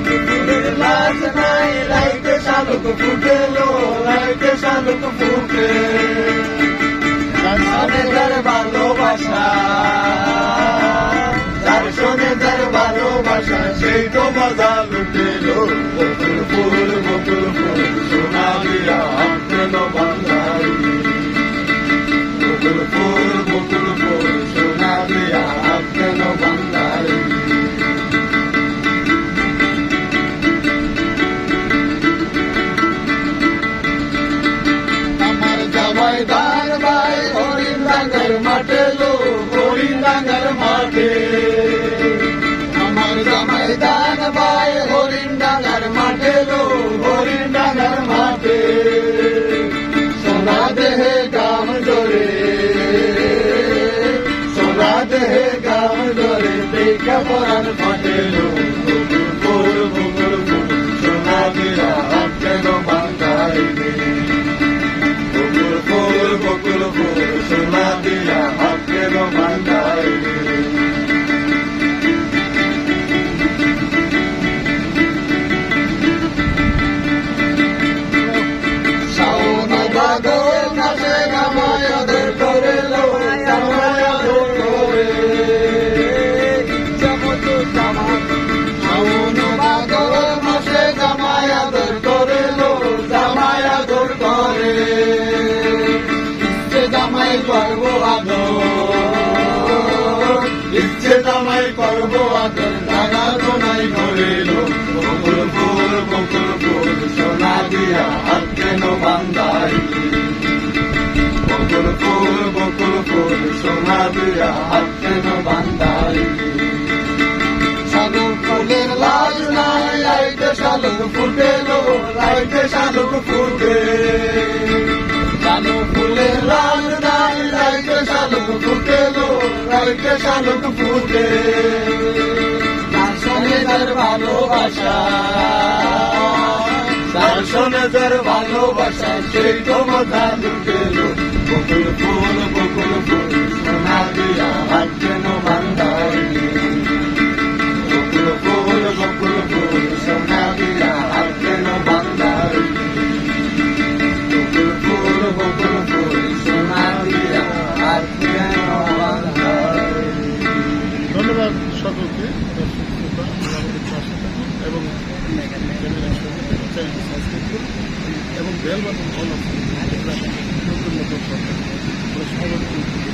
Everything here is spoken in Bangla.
শালুক ফুলের লাজ নাই লাইতে শালুক ফুটেলো লাইতে শালুক ফুটে। শোনে তার ভালোবাসা, যার শোনে তার ভালোবাসা, সেই তো মজা লুটে। দার ভাই হরিণ ডাঙ্গার মাঠে লো, হরিণ ডাঙ্গার মাঠে। আমার জামাই দার ভাই হরিণ ডাঙ্গার মাঠে লো, হরিণ ডাঙ্গার মাঠে। সোনা দেহে গাম জোরে, সোনা দেহে গাম জোরে, দেখা পরান ফাটে লো। জামাই করব আদর। ইচ্ছে জামাই করব আদর। দাদা তোমায় করিল বকুল ফুল বকুল ফুল সোনা দিয়া হাত কেন বান্দাই বকুল ফুল বকুল ফুল সোনা দিয়া হাত কেন বান্দাই শালুক ফুলের লাল নাই শালুক ফুটেলো শালুক ফুটে। শালুক শালুক ফুটেলো কালকে শালুক ফুটে তার সঙ্গে তার ভালোবাসা। তার সঙ্গে তার ভালোবাসা, সেই তো মজা লুটেলো বকুল ফুল বকুল ফুল। ধন্যবাদ সকলকে। এবং এবং বেল বাটন অন অফ নতুন নতুন সবাই